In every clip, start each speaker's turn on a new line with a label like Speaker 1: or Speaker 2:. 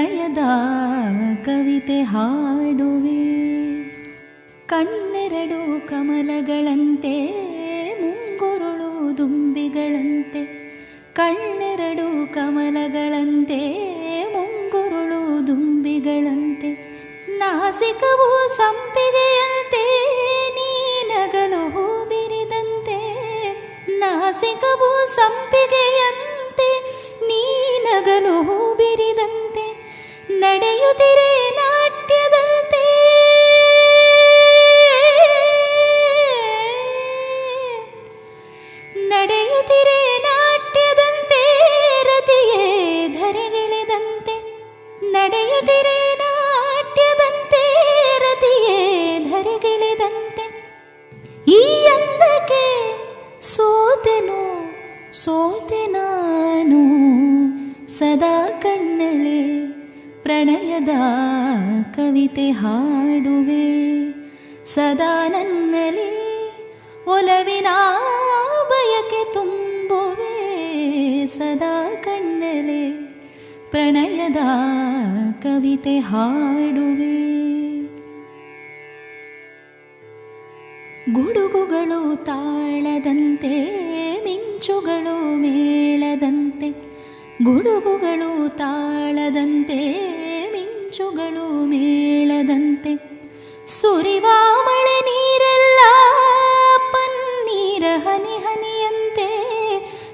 Speaker 1: ಪ್ರಣಯದ ಕವಿತೆ ಹಾಡುವೆ. ಕಣ್ಣೆರಡು ಕಮಲಗಳಂತೆ, ಮುಂಗುರುಳು ದುಂಬಿಗಳಂತೆ. ಕಣ್ಣೆರಡು ಕಮಲಗಳಂತೆ, ಮುಂಗುರುಳು ದುಂಬಿಗಳಂತೆ. ನಾಸಿಕವು ಸಂಪಿಗೆಯಂತೆ ನೀನಗಲು ಹೂ ಬಿರಿದಂತೆ. ನಾಸಿಕವು ಸಂಪಿಗೆಯಂತೆ ಸದಾ ಕಣ್ಣಲೆ ಪ್ರಣಯದ ಕವಿತೆ ಹಾಡುವೆ. ಸದಾ ನನ್ನಲೇ ಒಲವಿನ ಬಯಕೆ ತುಂಬುವೆ. ಸದಾ ಕಣ್ಣಲೆ ಪ್ರಣಯದ ಕವಿತೆ ಹಾಡುವೆ. ಗುಡುಗುಗಳು ತಾಳದಂತೆ ಮಿಂಚುಗಳು ಮೇಳದಂತೆ ಗುಡುಗುಗಳು ತಾಳದಂತೆ, ಮಿಂಚುಗಳು ಮೇಳದಂತೆ. ಸುರಿವ ಮಳೆ ನೀರೆಲ್ಲ ಪನ್ನೀರ ಹನಿ ಹನಿಯಂತೆ.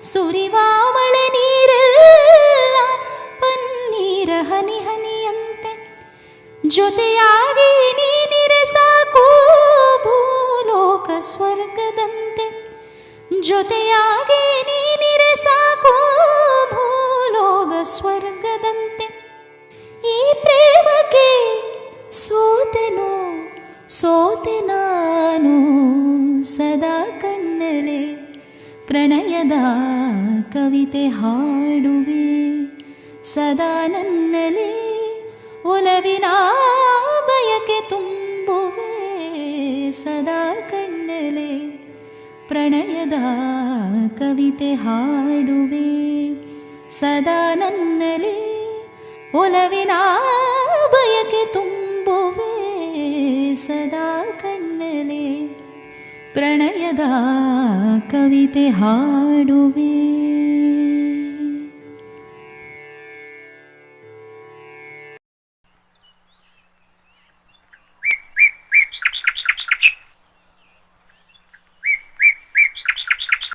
Speaker 1: ಸುರಿವ ಮಳೆ ನೀರೆಲ್ಲ ಪನ್ನೀರ ಹನಿ ಹನಿಯಂತೆ. ಜೊತೆಯಾಗಿ ನೀನಿರೆ ಸಾಕು ಭೂಲೋಕ ಸ್ವರ್ಗದಂತೆ. ಜೊತೆಯಾಗಿ ಸೋತೆ ನಾನು ಸದಾ ಕಣ್ಣಲೆ ಪ್ರಣಯದ ಕವಿತೆ ಹಾಡುವೆ. ಸದಾ ನನ್ನಲೆ ಒಲವಿನ ಬಯಕೆ ತುಂಬುವೆ. ಸದಾ ಕಣ್ಣಲೆ ಪ್ರಣಯದ ಕವಿತೆ ಹಾಡುವೆ. ಸದಾ ನನ್ನಲೆ ಒಲವಿನ ಬಯಕೆ ತುಂಬುವೆ ಸದಾ ಕಣ್ಣಲೆ ಪ್ರಣಯದ ಕವಿತೆ ಹಾಡುವೆ.